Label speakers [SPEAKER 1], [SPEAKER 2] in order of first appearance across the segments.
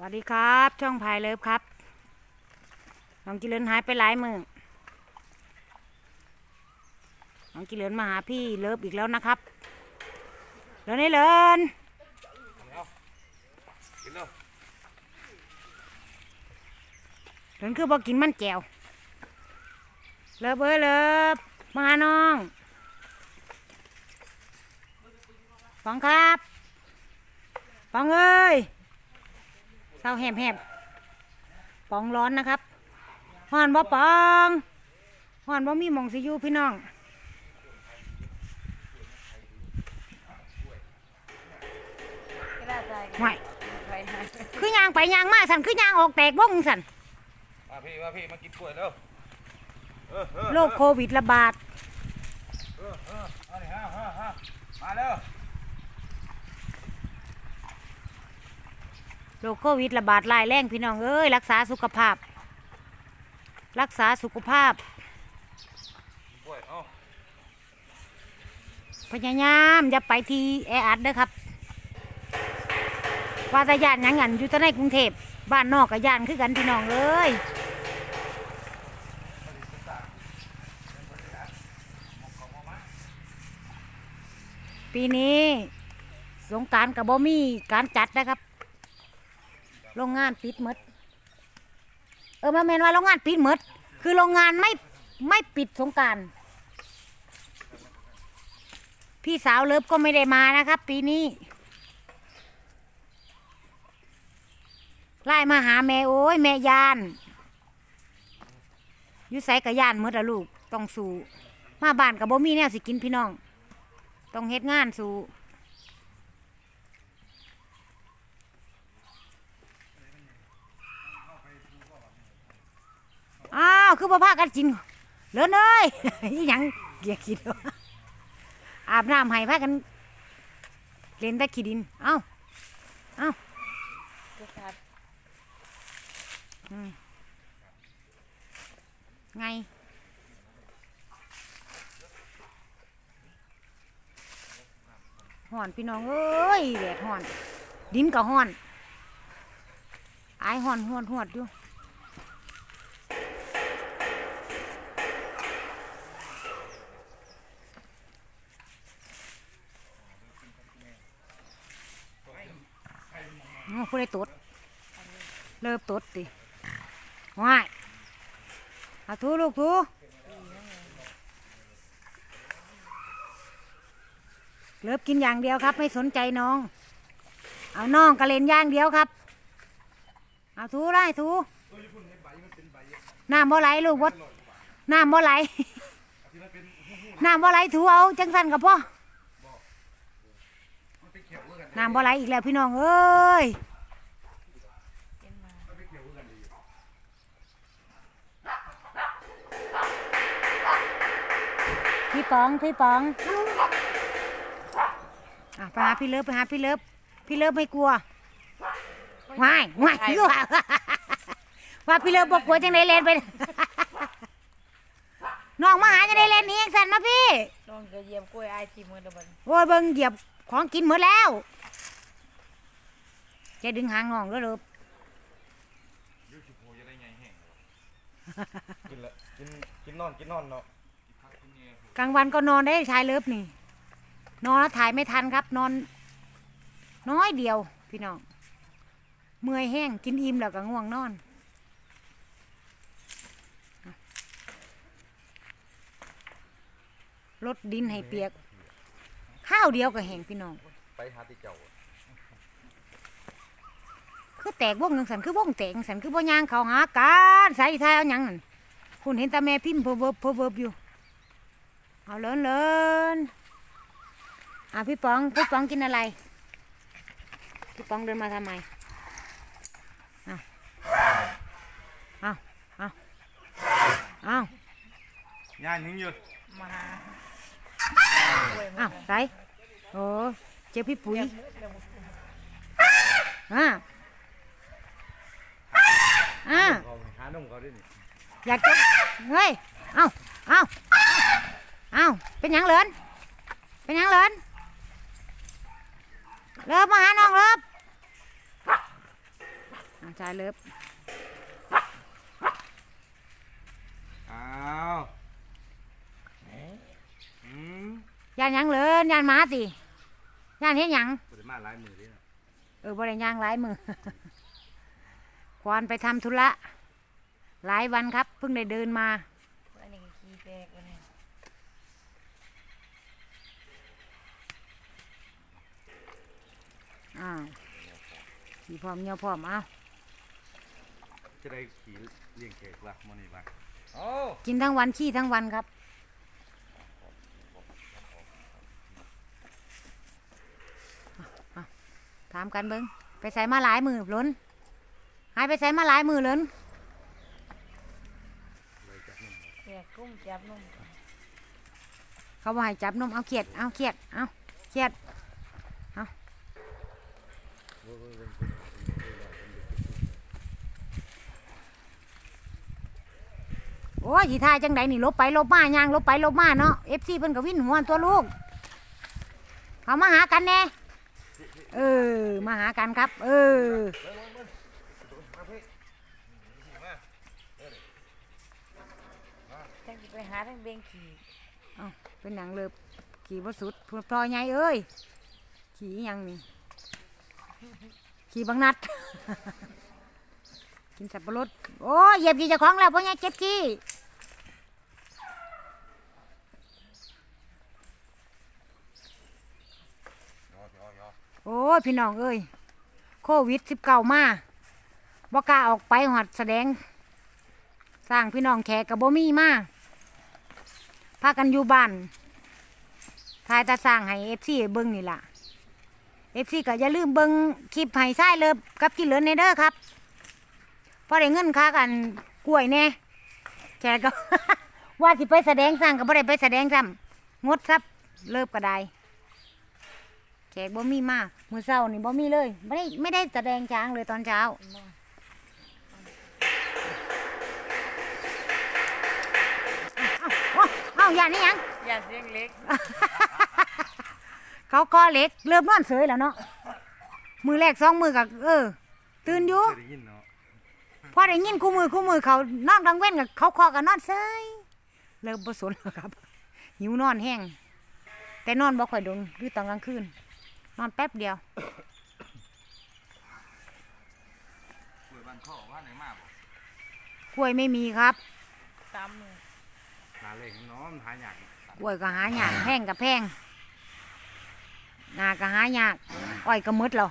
[SPEAKER 1] สวัสดีครับ ช่องพายเลิฟครับน้องกิเลนหายไปหลายมือน้องกิเลนมาหาพี่เลิฟอีกแล้วนะครับเลินนี่เลิน
[SPEAKER 2] กินแล้ว
[SPEAKER 1] เลินคือบอกกินมันแกวเลิฟเอ้ยเลิฟมาหาน้องฟังครับฟังเอ้ย เศร้าแหบแหบปองร้อนนะครับห่อนบ่ปองห่อนบ่มีหมองสิอยู่พี่น้อง
[SPEAKER 3] ก็ได้ใจ
[SPEAKER 1] ห่วย
[SPEAKER 3] ไปนะ
[SPEAKER 1] คือยางไปยางมาสันคือยางออกแตกวงสัน
[SPEAKER 2] มาพี่มาพี่มากินกล้วยแล้วเออเออ
[SPEAKER 1] โรคโควิดระบาด
[SPEAKER 2] เออเออเอาดิฮะฮะฮะมาแล้ว
[SPEAKER 1] โรคโควิดระบาดลายแรงพี่น้องเอ้ยรักษาสุขภาพ รักษาสุขภาพพยายามอย่าไปที่แออัดเด้อครับว่าแต่ยานยังงันอยู่แต่ในกรุงเทพบ้านนอกกับยานคือกันพี่น้องเอ้ยปีนี้สงการกับบ่มีการจัดนะครับ โรงงานปิดหมด เออมาเมนว่าโรงงานปิดหมด คือโรงงานไม่ไม่ปิดสงการ พี่สาวเลิฟก็ไม่ได้มานะครับ ปีนี้ ไล่มาหาแม่โอ้ย แม่ยานยุไสกับยานมดอะลูก ต้องสู้ มาบ้านกับบ่มีแนวสิกินพี่น้อง ต้องเฮ็ดงานสู้อ้าว คือบ่พากันกินเลินเอ้ยอีหยังเกียกินวะอาบน้ำให้พากัน เล่นต่ขี้ดิน เอ้า เอ้า
[SPEAKER 3] ก็ครับ
[SPEAKER 1] ไงห่อนพี่น้องเอ้ยแดดห่อน ดินก็ห่อน ไอห่อนห่อนหวดอยู่ อ๋อผู้ใดตดเลิบตดติว้ายเอาทูลูกทูเลิบกินอย่างเดียวครับ ไม่สนใจน้อง เอาน้องกระเลนย่างเดียวครับ เอาทูได้ทูน้ำบ่ไหลลูกบดน้ำบ่ไหลน้ำบ่ไหลถูเอาจังสันกับพ่อน้ำบ่ไหลอีกแล้วพี่น้องเอ้ย
[SPEAKER 3] เป็นมา
[SPEAKER 1] พี่ ป๋องพี่ป๋องอะไปหาพี่เลิฟไปหาพี่เลิฟพี่เลิฟไม่กลัวว้ายว้ายกลัวว่าพี่เลิฟบอกกลัวจังได้เล่นไปน้องมาหาจะได้เล่นหนี้ยังสันมาพี่
[SPEAKER 3] น้องก็เยี่ยมกล้วยไอายทีมือเดบัน
[SPEAKER 1] โอ้ยเบิ่งเหยียบของกินหมดแล้วจะดึงหางน้องแล้วเลิฟ
[SPEAKER 2] ยูชิโพจะได้ไงแห้งกินละกินกินนอนกินนอนเนาะ
[SPEAKER 1] กลางวันก็นอนได้ชายเลิฟนี่ นอนแล้วถ่ายไม่ทันครับ นอน น้อยเดียว พี่น้องเมื่อยแห้งกินอิ่มแล้วก็ง่วงนอนรดดินให้เปียก ข้าวเดียวก็แห้งพี่น้อง
[SPEAKER 2] ไปหาติเจ้า
[SPEAKER 1] คือแตกวงหนึ่งสันคือวงแตกสันคือบ่ยางเขาหาการสายทายเอาหยังนั่นคุณเห็นตาแม่พิมพ์เพอเวิบเพอเวิบอยู่ เอาเลินเลินอะพี่ป๋องพี่ป๋องกินอะไร พี่ป๋องเดินมาทำไมเอาเอาเอาเอา
[SPEAKER 2] ย่านหิงอยู่
[SPEAKER 3] มาหากล้วย
[SPEAKER 1] เอา
[SPEAKER 3] มา
[SPEAKER 1] ไปโอ้เจอพี่ปุ๋ย
[SPEAKER 3] เยี่ยมเยี่ยม
[SPEAKER 1] อ่าอ่า
[SPEAKER 2] เขาหานมเขาด้วยนี่
[SPEAKER 1] อยากจะเฮ้ย เอาเอาเอาเป็นหยังเหลินเป็นหยังเหลินเลิฟมาหาน้องเลิฟอะชายเลิฟ
[SPEAKER 2] อ้าวอืม
[SPEAKER 1] ย่านหยังเลยย่านหมาสิย่านเฮ็ดหยัง
[SPEAKER 2] ปริมาณหลายมือเดิ
[SPEAKER 1] เออบ่ได้ย่างหลายมือ ควานไปทำธุระหลายวันครับ เพิ่งได้เดินมา
[SPEAKER 3] อันนี้ก็ขี้แตกอันนี้
[SPEAKER 1] อ้าวขี่พร้อมเหี่ยวพร้อมเอ้า
[SPEAKER 2] จะได้ขี่เลี้ยงแขกละมื้อนี้บ้างโอ้
[SPEAKER 1] กินทั้งวันขี้ทั้งวันครับอะถามกันเบิ้งไปใส่มาหลายมือล้นหายไปใส่มาหลายมือล้น
[SPEAKER 3] แตกกุ้งจับนุ่ม
[SPEAKER 1] เขาบอกให้จับนมเอาเขียดเอาเขียดเอาเขียดเอา โอ้ยยีทายจังไดนี่ลบไปลบมาย่างลบไปลบมาเนาะเอฟซีเพิ่นก็วิ่นหัวตัวลูกเขามาหากันแน่เออ มาหากันครับ เออ
[SPEAKER 3] ทั้งสิไปหาทั้งเบงขี่
[SPEAKER 1] เอาเป็นหนังเลิบขี่บ่สุดพพลอยไงเอ้ย ขี่อิหยังนี่ ขี่บางนัด กินสับปะรด โอ้เหยียบขี่เจ้าของแล้วพ่อไงเจ็บขี้โอ้พี่น้องเอ้ย โควิดสิบเก้ามาบ่กล้าออกไปหอดแสดง สร้างพี่น้องแขกกับบ่มีมาพากันอยู่บ้านทายตาสร้างให้เอฟซีเบิ้งนี่ล่ะ เอฟซีก็อย่าลืมเบิ้งคลิปให้ไส้เลิฟกับกินเหลือในเด้อครับพอได้เงินค่ากันกล้วยแน่แกก็ว่าสิไปแสดงสร้างก็บ่ได้ไปแสดงซ้ำงดครับเลิฟก็ได้แขกบ่มีมากมื้อเช้านี่บ่มีเลยไม่ได้ไม่ได้แสดงช้างเลยตอนเช้า
[SPEAKER 3] เนาะ
[SPEAKER 1] เอ้าเอ้าอย่านี่ยัง
[SPEAKER 3] อย่าเสียงเล็ก
[SPEAKER 1] เขาก็เล็กเริ่มนอนเสยแล้วเนาะมือแรกสองมือกับเออ ตื่นอยู่
[SPEAKER 2] เคยได้ยินเนาะ
[SPEAKER 1] พอได้ยินคู่มือคู่มือเขานอนกลางเว้นกับเขาคอกับนอนเสยเริ่มบ่สนแล้วครับหิวนอนแห้งแต่นอนบ่ค่อยโดนคือตอนกลางคืน นอนแป๊บเดียว
[SPEAKER 2] เปิดบ้านข้อว่าไหนมาบ่
[SPEAKER 1] กล้วยไม่มีครับ
[SPEAKER 3] ตามมือ
[SPEAKER 2] หาเลขเนาะมันหายาก
[SPEAKER 1] กล้วยก็หายากแพงกับแพง นาก็หายากอ้อยก็หมดแล้ว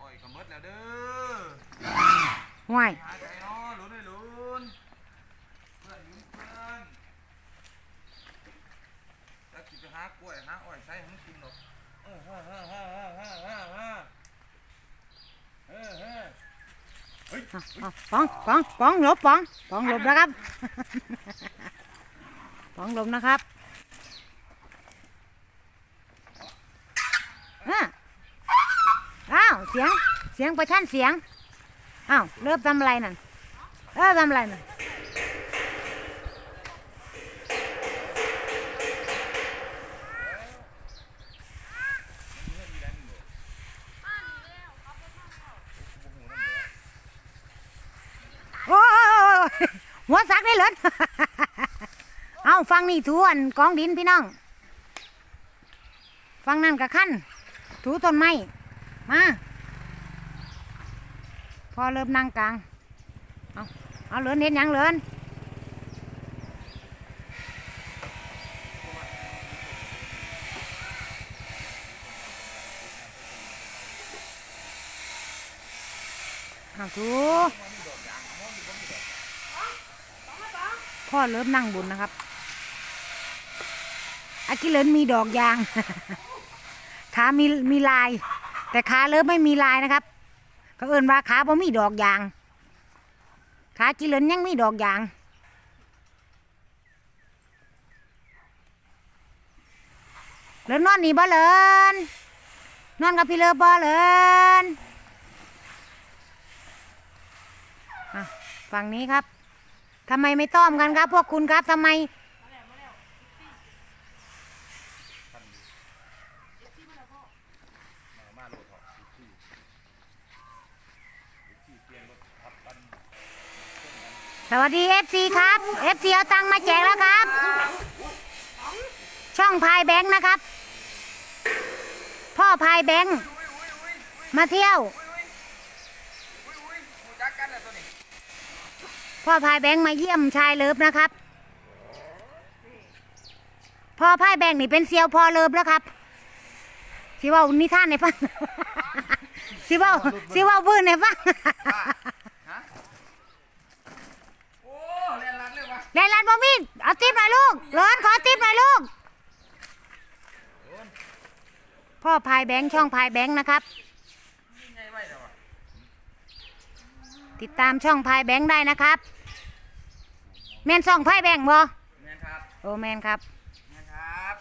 [SPEAKER 2] อ้อยก็หมดแล้วเด้อ
[SPEAKER 1] ห่วย
[SPEAKER 2] หาใจเนาะลุ้นให้ลุ้นเพื่อนลุ้นเพื่อนแล้วสิไปหากล้วยหาอ้อยใส่ให้มันกินหรอกเออเฮ้อเฮ้อเฮ้อเฮ้อเฮ้อเฮ้อเฮ้อเฮ้อ
[SPEAKER 1] เอาเอาปองปองปองหลบปองปองหลบนะครับปองหลบนะครับอะอ้าว เสียง เสียงประชันเสียง อ้าว เริ่มทำอะไรนั่นเออทำอะไรนั่นโอ้หัวสักได้เลยเอาฟังนี่ถูอันกองดินพี่น้อง ฟังนั่นกับขั้นถูต้นไม้ มา พ่อเริ่มนั่งกลาง เอาเอาเลือนเห็นยังเลือนเอาถูพ่อเริ่มนั่งบนนะครับอากิเลนมีดอกยางขามีมีลาย แต่ขาเริ่มไม่มีลายนะครับ เขาเอินว่าขาบ่มีดอกยาง ขากิเลนยังมีดอกยาง เลินนอนนี่บ่เลินนอนกับพี่เลิฟบ่เลินฝั่งนี้ครับทำไมไม่ต้อมกันครับ พวกคุณครับทำไม
[SPEAKER 2] มาโลดเถอะ
[SPEAKER 1] สวัสดี FC ครับ FC เอาตังมาแจกแล้วครับ ช่องพายแบงค์นะครับ พ่อพายแบงค์มาเที่ยว พ่อพายแบงค์มาเยี่ยมชายเลิฟนะครับ พ่อพายแบงค์นี่เป็นเซียวพ่อเลิฟแล้วครับสิว่านิท่านในฟังสิว่าสิว่าบื้นในฟัง
[SPEAKER 2] ฮะโอ้เรี ยนรัดเลยวะ
[SPEAKER 1] แลนลันบอมีเอาติ๊บหน่อยลูกร้อนขอติ๊บหน่อยลูก พ่อพายแบงค์ช่องพายแบงค์นะครับ
[SPEAKER 2] นี่ไงไว้เดี๋ยววะ
[SPEAKER 1] ติดตามช่องพายแบงค์ได้นะครับ แมนช่องพายแบงค์บ่
[SPEAKER 2] แม่นครับ
[SPEAKER 1] โอ้แมนครับ
[SPEAKER 2] แม่นครับ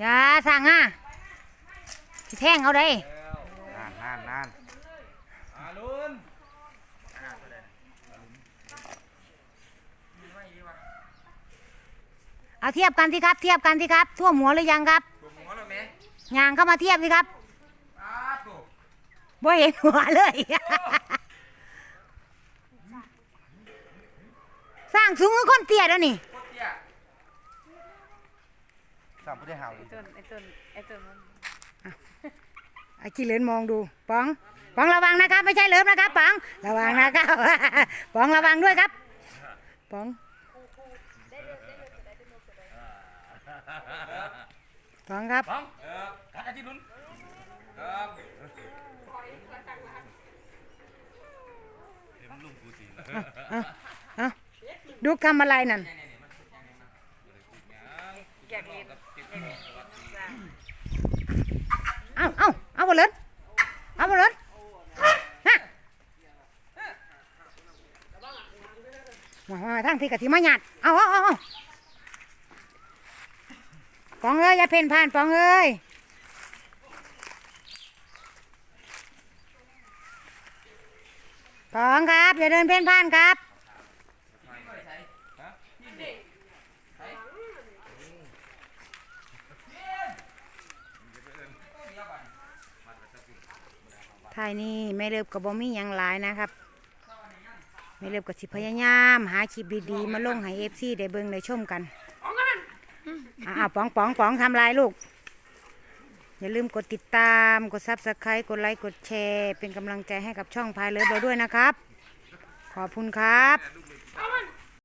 [SPEAKER 1] อย่าสั่งอะสิแท่งเอาได้
[SPEAKER 2] แล้วนานนานนานอาลุนอ่าตัวใดมีไว้ดีวะ
[SPEAKER 1] เอาเทียบกันสิครับ เทียบกันสิครับท่วมหัวหรือยังครับ
[SPEAKER 2] ตัวหัวแล้วแม่
[SPEAKER 1] ยางเข้ามาเทียบสิครับ
[SPEAKER 2] อ้าตัว
[SPEAKER 1] บ่เห็นหัวเลย สร้างสูงคือคนเตี้ยแล้วนี่
[SPEAKER 2] โคตรเตี้ยสามผู้ได้หาวเล
[SPEAKER 3] ไอ้
[SPEAKER 2] ย
[SPEAKER 3] ต้นไอ้ต้นไอ้ต้นมัน
[SPEAKER 1] ไอ้ขี้เหลินมองดูป๋องป๋องระวังนะครับ ไม่ใช่เลิฟนะครับป๋องระวังนะครับป๋องระวังด้วยครับป๋อง ป๋องครับ
[SPEAKER 2] ฟังเออทักอาทิตย์นุนครับเอ็มลุงกูสิ
[SPEAKER 1] เอาเอาดูทำอะไรนั่น
[SPEAKER 3] อยากเห็น
[SPEAKER 1] เอาเอาเอาบอลเลยเอาบอลเลยฮะมามาทางพี่กะทิมาหยัดเอาเอาเอาเอา ปองเอ้ยอย่าเพ่นผ่านปองเอ้ยปองครับ อย่าเดินเพ่นผ่านครับทายนี่ไม่เลิบกับบอมี่ยังหลายนะครับไม่เลิบกับสิพยายาม หาคลิปดีๆ มาลงให้เอฟซีได้เบิ่งได้ชมกัน อ้าวป๋องป๋องป๋องทำลายลูก อย่าลืมกดติดตาม กดซับสไครต์กดไลค์ กดแชร์ เป็นกำลังใจให้กับช่องพายเลิฟเราด้วยนะครับ ขอบคุณครับ